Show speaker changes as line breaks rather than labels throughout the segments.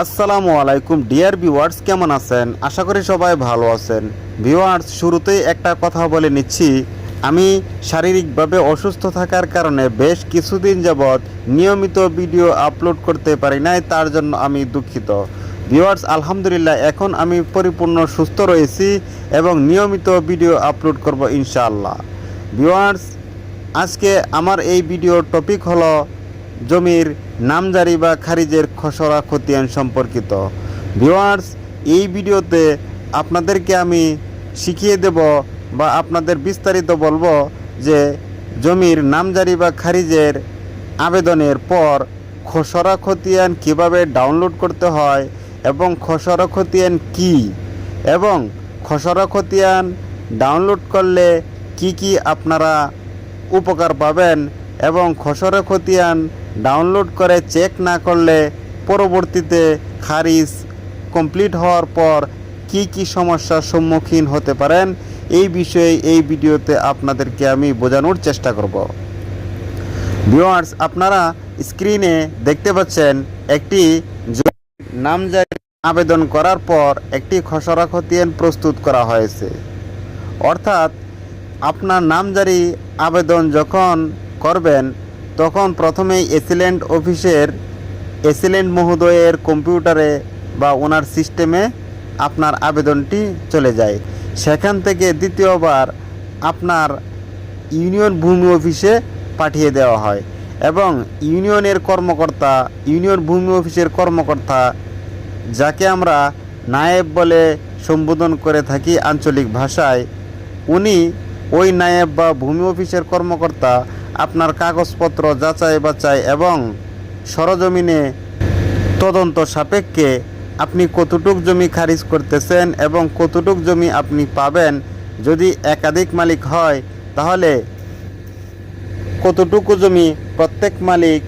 আসসালামু আলাইকুম, dear viewers, কেমন আছেন? আশা করি সবাই ভালো আছেন। ভিওয়ার্স শুরুতেই একটা কথা বলে নিচ্ছি। আমি শারীরিকভাবে অসুস্থ থাকার কারণে বেশ কিছুদিন যাবৎ নিয়মিত ভিডিও আপলোড করতে পারি নাই, তার জন্য আমি দুঃখিত। ভিওয়ার্স আলহামদুলিল্লাহ, এখন আমি পরিপূর্ণ সুস্থ রয়েছি এবং নিয়মিত ভিডিও আপলোড করব ইনশাআল্লাহ। ভিওয়ার্স আজকে আমার এই ভিডিওর টপিক হলো জমির নামজারি বা খারিজের খসড়া খতিয়ান সম্পর্কিত। ভিউয়ার্স, এই ভিডিওতে আপনাদেরকে আমি শিখিয়ে দেব বা আপনাদের বিস্তারিত বলব যে জমির নামজারি বা খারিজের আবেদনের পর খসড়া খতিয়ান কীভাবে ডাউনলোড করতে হয় এবং খসড়া খতিয়ান কি এবং খসড়া খতিয়ান ডাউনলোড করলে কি কি আপনারা উপকার পাবেন এবং খসড়া খতিয়ান ডাউনলোড করে চেক না করলে পরবর্তীতে খারিজ কমপ্লিট হওয়ার পর কি কি সমস্যার সম্মুখীন হতে পারেন, এই বিষয়ে এই ভিডিওতে আপনাদেরকে আমি বোঝানোর চেষ্টা করব। ভিউয়ার্স, আপনারা স্ক্রিনে দেখতে পাচ্ছেন একটি নামজারি আবেদন করার পর একটি খসড়া খতিয়ান প্রস্তুত করা হয়েছে। অর্থাৎ আপনার নামজারি আবেদন যখন করবেন, তখন প্রথমেই এসিলেন্ট অফিসের এসিলেন্ট মহোদয়ের কম্পিউটারে বা ওনার সিস্টেমে আপনার আবেদনটি চলে যায়। সেখান থেকে দ্বিতীয়বার আপনার ইউনিয়ন ভূমি অফিসে পাঠিয়ে দেওয়া হয় এবং ইউনিয়নের কর্মকর্তা, ইউনিয়ন ভূমি অফিসের কর্মকর্তা, যাকে আমরা নায়েব বলে সম্বোধন করে থাকি আঞ্চলিক ভাষায়, উনি ওই নায়েব বা ভূমি অফিসের কর্মকর্তা আপনার কাগজপত্র যাচাই বাছাই এবং সরজমিনে তদন্ত সাপেক্ষে আপনি কতটুক জমি খারিজ করতেছেন এবং কতটুক জমি আপনি পাবেন, যদি একাধিক মালিক হয়, তাহলে কতটুকু জমি প্রত্যেক মালিক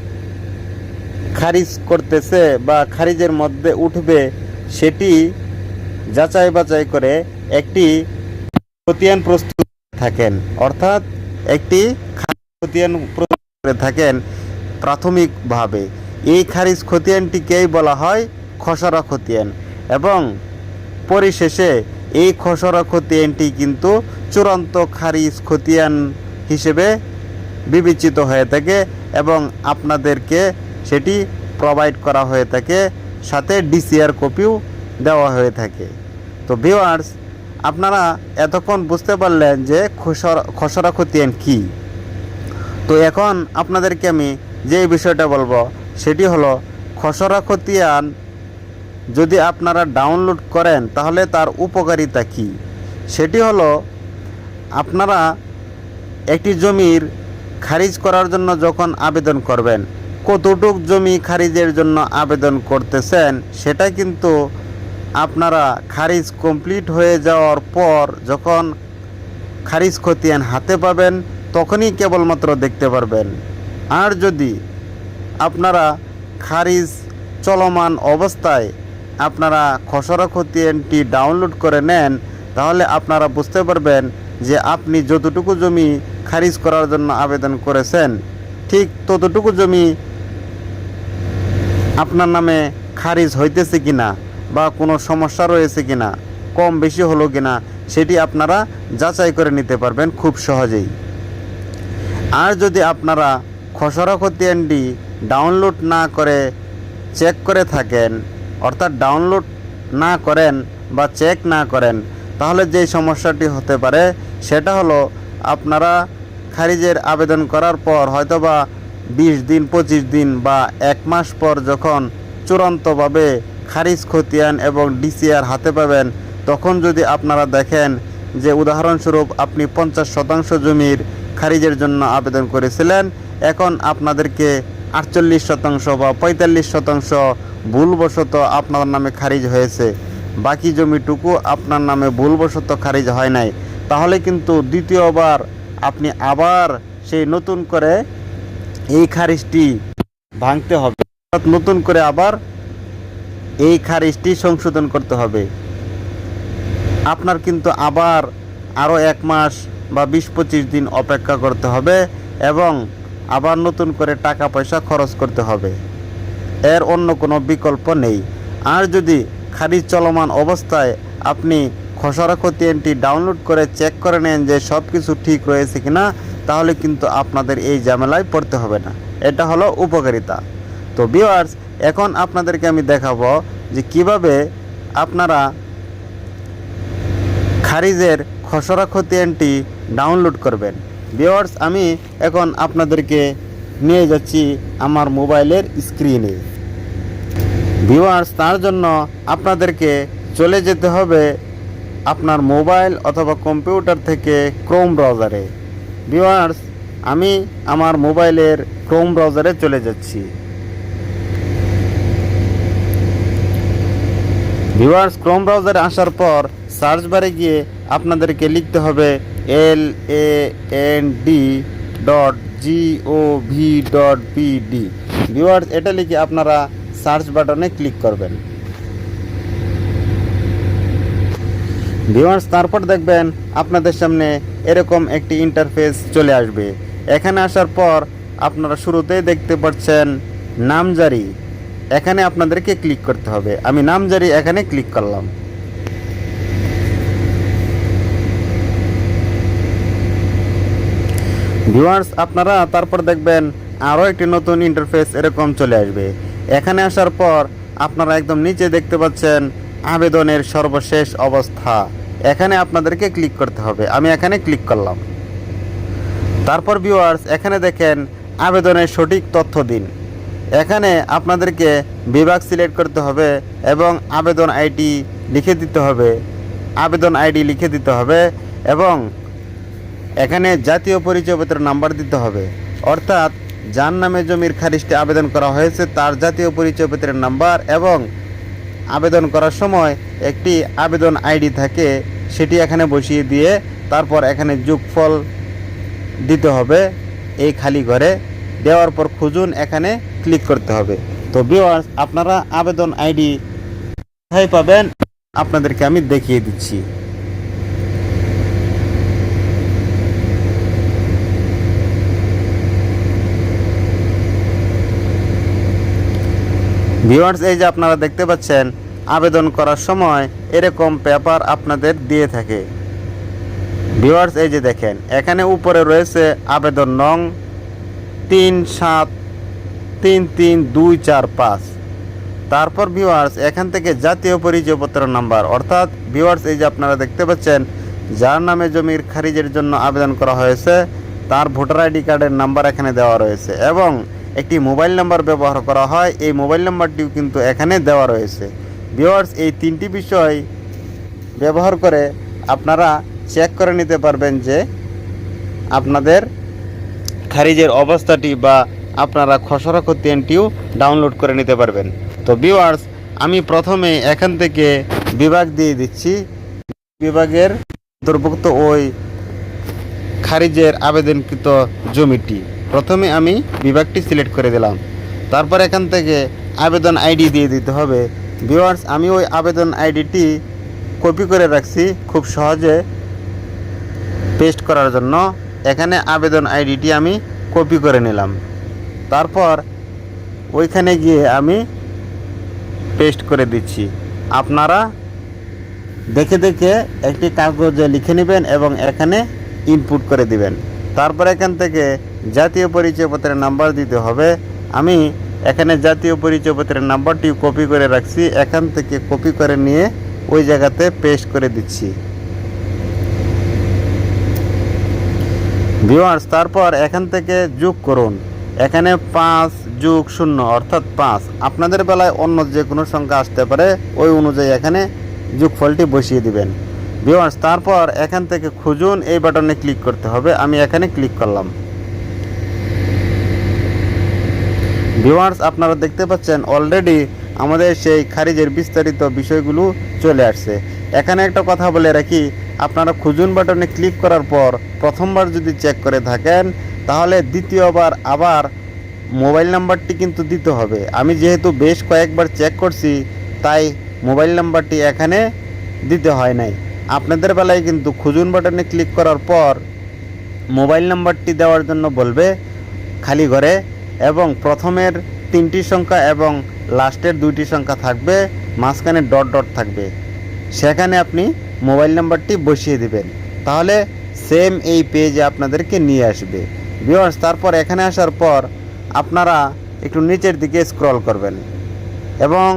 খারিজ করতেছে বা খারিজের মধ্যে উঠবে, সেটি যাচাই বাছাই করে একটি খতিয়ান প্রস্তুত থাকেন। অর্থাৎ একটি খতিয়ান করে থাকেন প্রাথমিকভাবে। এই খারিজ খতিয়ানটিকেই বলা হয় খসড়া খতিয়ান এবং পরিশেষে এই খসড়া খতিয়ানটি কিন্তু চূড়ান্ত খারিজ খতিয়ান হিসেবে বিবেচিত হয়ে থাকে এবং আপনাদেরকে সেটি প্রোভাইড করা হয়ে থাকে, সাথে ডিসিআর কপিও দেওয়া হয়ে থাকে। তো ভিওয়ার্স আপনারা এতক্ষণ বুঝতে পারলেন যে খসড়া খসড়া খতিয়ান কী। তো এখন আপনাদেরকে আমি যে বিষয়টা বলব, সেটি হলো খসড়া খতিয়ান যদি আপনারা ডাউনলোড করেন, তাহলে তার উপকারিতা কী? সেটি হলো আপনারা একটি জমির খারিজ করার জন্য যখন আবেদন করবেন, কতটুক জমি খারিজের জন্য আবেদন করতেছেন, সেটা কিন্তু আপনারা খারিজ কমপ্লিট হয়ে যাওয়ার পর যখন খারিজ খতিয়ান হাতে পাবেন তখনই কেবলমাত্র দেখতে পারবেন। আর যদি আপনারা খারিজ চলমান অবস্থায় আপনারা খসড়া খতিয়ানটি ডাউনলোড করে নেন, তাহলে আপনারা বুঝতে পারবেন যে আপনি যতটুকু জমি খারিজ করার জন্য আবেদন করেছেন, ঠিক ততটুকু জমি আপনার নামে খারিজ হইতেছে কি না বা কোনো সমস্যা রয়েছে কি না কম বেশি হলো কিনা, সেটি আপনারা যাচাই করে নিতে পারবেন খুব সহজেই। আর যদি আপনারা খসড়া খতিয়ানটি ডাউনলোড না করে চেক করে থাকেন, অর্থাৎ ডাউনলোড না করেন বা চেক না করেন, তাহলে যেই সমস্যাটি হতে পারে সেটা হলো আপনারা খারিজের আবেদন করার পর হয়তোবা বিশ দিন, পঁচিশ দিন বা এক মাস পর যখন চূড়ান্তভাবে খারিজ খতিয়ান এবং ডিসিআর হাতে পাবেন, তখন যদি আপনারা দেখেন যে উদাহরণস্বরূপ আপনি পঞ্চাশ শতাংশ জমির খারিজের জন্য আবেদন করেছিলেন। এখন আপনাদেরকে আটচল্লিশ শতাংশ বা পঁয়তাল্লিশ শতাংশ ভুলবশত আপনার নামে খারিজ হয়েছে। বাকি জমিটুকু আপনার নামে ভুলবশত খারিজ হয় নাই। তাহলে কিন্তু দ্বিতীয়বার আপনি আবার সেই নতুন করে এই খারিজটি ভাঙতে হবে। অর্থাৎ নতুন করে আবার এই খারিজটি সংশোধন করতে হবে। আপনার কিন্তু আবার আরও এক মাস বা বিশ পঁচিশ দিন অপেক্ষা করতে হবে এবং আবার নতুন করে টাকা পয়সা খরচ করতে হবে। এর অন্য কোনো বিকল্প নেই। আর যদি খারিজ চলমান অবস্থায় আপনি খসড়া খতিয়ানটি ডাউনলোড করে চেক করে নেন যে সব কিছু ঠিক রয়েছে কিনা, তাহলে কিন্তু আপনাদের এই ঝামেলায় পড়তে হবে না। এটা হলো উপকারিতা। তো ভিউয়ার্স এখন আপনাদেরকে আমি দেখাবো যে কীভাবে আপনারা খারিজের খসড়া খতিয়ানটি ডাউনলোড করবেন। ভিউয়ার্স আমি এখন আপনাদেরকে নিয়ে যাচ্ছি আমার মোবাইলের স্ক্রিনে ভিউয়ার্স তার জন্য আপনাদেরকে চলে যেতে হবে আপনার মোবাইল অথবা কম্পিউটার থেকে ক্রোম ব্রাউজারে ভিউয়ার্স আমি আমার মোবাইলের ক্রোম ব্রাউজারে চলে যাচ্ছি। ভিউয়ার্স ক্রোম ব্রাউজারে আসার পর সার্চ বারে গিয়ে আপনাদেরকে লিখতে হবে L A N D dot G O V dot P D viewers এটা লিখে আপনারা সার্চ বাটনে ক্লিক করবেন। ভিউয়ার্স তারপর দেখবেন আপনাদের সামনে এরকম একটি ইন্টারফেস চলে আসবে। এখানে আসার পর আপনারা শুরুতেই দেখতে পাচ্ছেন নামজারি। এখানে আপনাদেরকে ক্লিক করতে হবে। আমি নামজারি এখানে ক্লিক করলাম। ভিউয়ার্স, আপনারা তারপর দেখবেন আরও একটি নতুন ইন্টারফেস এরকম চলে আসবে। এখানে আসার পর আপনারা একদম নিচে দেখতে পাচ্ছেন আবেদনের সর্বশেষ অবস্থা। এখানে আপনাদেরকে ক্লিক করতে হবে। আমি এখানে ক্লিক করলাম। তারপর ভিউয়ার্স এখানে দেখেন আবেদনের সঠিক তথ্য দিন। এখানে আপনাদেরকে বিভাগ সিলেক্ট করতে হবে এবং আবেদন আইডি লিখে দিতে হবে। আবেদন আইডি লিখে দিতে হবে এবং এখানে জাতীয় পরিচয়পত্র নাম্বার দিতে হবে। অর্থাৎ যার নামে জমির খারিজটি আবেদন করা হয়েছে, তার জাতীয় পরিচয়পত্রের নাম্বার এবং আবেদন করার সময় একটি আবেদন আইডি থাকে, সেটি এখানে বসিয়ে দিয়ে তারপর এখানে যোগফল দিতে হবে এই খালি ঘরে। দেওয়ার পর খুঁজুন, এখানে ক্লিক করতে হবে। তো ভিউয়ার্স আপনারা আবেদন আইডি কোথায় পাবেন? আপনাদেরকে আমি দেখিয়ে দিচ্ছি। ভিউয়ার্স, এই যে আপনারা দেখতে পাচ্ছেন, আবেদন করার সময় এরকম পেপার আপনাদের দিয়ে থাকে। ভিউয়ার্স, এই যে দেখেন, এখানে উপরে রয়েছে আবেদন নং তিন সাত তিন তিন দুই চার পাঁচ। তারপর ভিউয়ার্স, এখান থেকে জাতীয় পরিচয়পত্র নাম্বার, অর্থাৎ ভিউয়ার্স, এই যে আপনারা দেখতে পাচ্ছেন, যার নামে জমির খারিজের জন্য আবেদন করা হয়েছে, তার ভোটার আইডি কার্ডের নাম্বার এখানে দেওয়া রয়েছে এবং একটি মোবাইল নাম্বার ব্যবহার করা হয়। এই মোবাইল নাম্বারটিও কিন্তু এখানে দেওয়া রয়েছে। ভিউয়ার্স, এই তিনটি বিষয় ব্যবহার করে আপনারা চেক করে নিতে পারবেন যে আপনাদের খারিজের অবস্থাটি বা আপনারা খসড়া খতিয়ানটিও ডাউনলোড করে নিতে পারবেন। তো ভিউয়ার্স, আমি প্রথমে এখান থেকে বিভাগ দিয়ে দিচ্ছি। বিভাগের অন্তর্ভুক্ত ওই খারিজের আবেদনকৃত জমিটি। প্রথমে আমি বিভাগটি সিলেক্ট করে দিলাম। তারপর এখান থেকে আবেদন আইডি দিয়ে দিতে হবে। ভিউয়ার্স, আমি ওই আবেদন আইডিটি কপি করে রাখছি খুব সহজে পেস্ট করার জন্য। এখানে আবেদন আইডিটি আমি কপি করে নিলাম। তারপর ওইখানে গিয়ে আমি পেস্ট করে দিচ্ছি। আপনারা দেখে দেখে একটি কাগজে লিখে নেবেন এবং এখানে ইনপুট করে দিবেন। তারপর এখান থেকে জাতীয় পরিচয়পত্রের নাম্বার দিতে হবে। আমি এখানে জাতীয় পরিচয়পত্রের নাম্বারটি কপি করে রাখছি। এখান থেকে কপি করে নিয়ে ওই জায়গাতে পেস্ট করে দিচ্ছি। ভিউয়ার্স তারপর এখান থেকে যোগ করুন। এখানে পাঁচ যোগ শূন্য, অর্থাৎ পাঁচ। আপনাদের বেলায় অন্য যে কোনো সংখ্যা আসতে পারে, ওই অনুযায়ী এখানে যোগফলটি বসিয়ে দিবেন। ভিওয়ার্স তারপর এখান থেকে খুঁজুন, এই বাটনে ক্লিক করতে হবে। আমি এখানে ক্লিক করলাম। ভিউয়ার্স, আপনারা দেখতে পাচ্ছেন অলরেডি আমাদের সেই খারিজের বিস্তারিত বিষয়গুলো চলে আসছে। এখানে একটা কথা বলে রাখি, আপনারা খুঁজুন বাটনে ক্লিক করার পর প্রথমবার যদি চেক করে থাকেন, তাহলে দ্বিতীয়বার আবার মোবাইল নাম্বারটি কিন্তু দিতে হবে। আমি যেহেতু বেশ কয়েকবার চেক করছি, তাই মোবাইল নাম্বারটি এখানে দিতে হয় নাই। আপনাদের বেলায় কিন্তু খুঁজুন বাটনে ক্লিক করার পর মোবাইল নাম্বারটি দেওয়ার জন্য বলবে, খালি ঘরে এবং প্রথমের তিনটি সংখ্যা এবং লাস্টের দুইটি সংখ্যা থাকবে, মাঝখানে ডট ডট থাকবে। সেখানে আপনি মোবাইল নাম্বারটি বসিয়ে দিবেন। তাহলে সেম এই পেজে আপনাদেরকে নিয়ে আসবে। ভিউয়ার্স তারপর এখানে আসার পর আপনারা একটু নিচের দিকে স্ক্রল করবেন এবং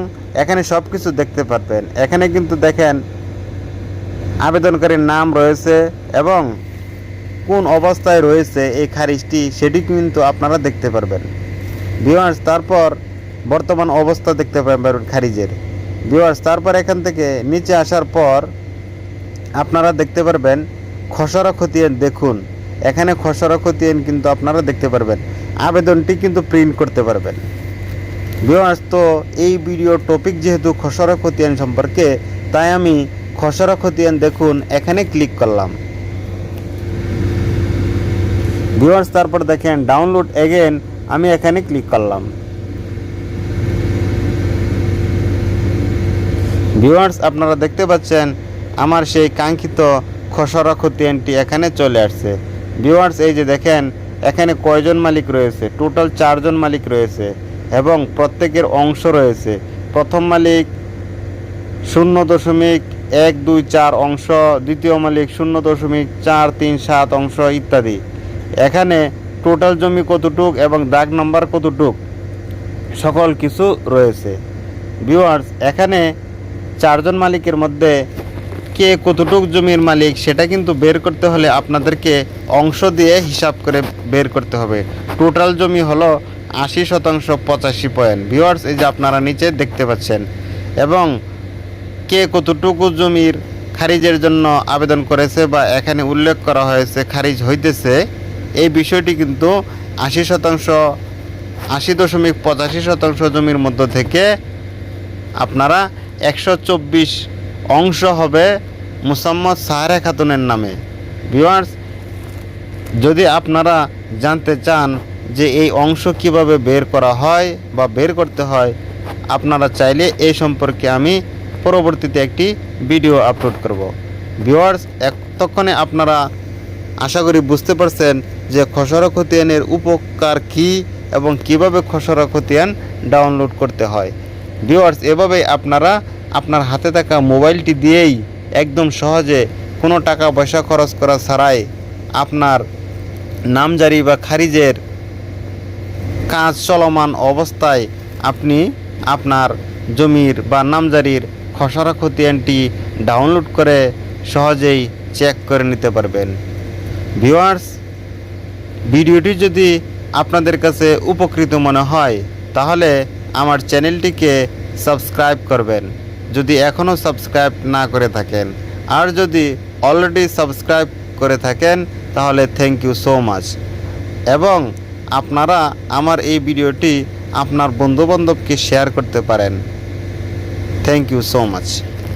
এখানে সব কিছু দেখতে পারবেন। এখানে কিন্তু দেখেন, আবেদনকারীর নাম রয়েছে এবং কোন অবস্থায় রয়েছে এই খারিজটি সেটি কিন্তু আপনারা দেখতে পারবেন। ভিউয়ার্স তারপর বর্তমান অবস্থা দেখতে পারবেন খারিজের। ভিউয়ার্স তারপর এখান থেকে নিচে আসার পর আপনারা দেখতে পারবেন খসড়া খতিয়ান। দেখুন, এখানে খসড়া খতিয়ান কিন্তু আপনারা দেখতে পারবেন। আবেদনটি কিন্তু প্রিন্ট করতে পারবেন। ভিউয়ার্স তো এই ভিডিও টপিক যেহেতু খসড়া খতিয়ান সম্পর্কে, তাই আমি খসড়া খতিয়ান দেখুন, এখানে ক্লিক করলাম। ভিউয়ার্স তারপর দেখেন ডাউনলোড এগেন আমি এখানে ক্লিক করলাম। ভিউয়ার্স আপনারা দেখতে পাচ্ছেন, আমার সেই কাঙ্ক্ষিত খসড়া খতিয়ানটি এখানে চলে আসছে। ভিউয়ার্স এই যে দেখেন, এখানে কয়জন মালিক রয়েছে? টোটাল চারজন মালিক রয়েছে এবং প্রত্যেকের অংশ রয়েছে। প্রথম মালিক শূন্য দশমিক এক দুই চার অংশ, দ্বিতীয় মালিক শূন্য দশমিক চার তিন সাত অংশ, ইত্যাদি। এখানে টোটাল জমি কতটুক এবং দাগ নম্বর কতটুক, সকল কিছু রয়েছে। ভিউয়ার্স এখানে চারজন মালিকের মধ্যে কে কতটুক জমির মালিক সেটা কিন্তু বের করতে হলে আপনাদেরকে অংশ দিয়ে হিসাব করে বের করতে হবে। টোটাল জমি হলো আশি শতাংশ পঁচাশি পয়েন্ট। ভিউয়ার্স এই যে আপনারা নিচে দেখতে পাচ্ছেন। এবং কে কতটুকু জমির খারিজের জন্য আবেদন করেছে বা এখানে উল্লেখ করা হয়েছে, খারিজ হইতেছে এই বিষয়টি কিন্তু আশি শতাংশ, আশি দশমিক পঁচাশি শতাংশ জমির মধ্য থেকে আপনারা একশো চব্বিশ অংশ হবে মুসাম্মদ সাহারা খাতুনের নামে। ভিউয়ার্স যদি আপনারা জানতে চান যে এই অংশ কীভাবে বের করা হয় বা বের করতে হয়, আপনারা চাইলে এই সম্পর্কে আমি পরবর্তীতে একটি ভিডিও আপলোড করব। ভিউয়ার্স এতক্ষণে আপনারা আশা করি বুঝতে পারছেন যে খসড়া খতিয়ানের উপকার কী এবং কীভাবে খসড়া খতিয়ান ডাউনলোড করতে হয়। ভিউয়ার্স এভাবেই আপনারা আপনার হাতে থাকা মোবাইলটি দিয়েই একদম সহজে কোনো টাকা পয়সা খরচ করা ছাড়াই আপনার নামজারি বা খারিজের কাজ চলমান অবস্থায় আপনি আপনার জমির বা নামজারির খসড়া খতিয়ানটি ডাউনলোড করে সহজেই চেক করে নিতে পারবেন। ভিউয়ার্স, ভিডিওটি যদি আপনাদের কাছে উপকৃত মনে হয়, তাহলে আমার চ্যানেলটিকে সাবস্ক্রাইব করবেন। যদি এখনও সাবস্ক্রাইব না করে থাকেন, আর যদি অলরেডি সাবস্ক্রাইব করে থাকেন, তাহলে থ্যাংক ইউ সো মাচ। এবং আপনারা আমার এই ভিডিওটি আপনার বন্ধুবান্ধবকে শেয়ার করতে পারেন। Thank you so much.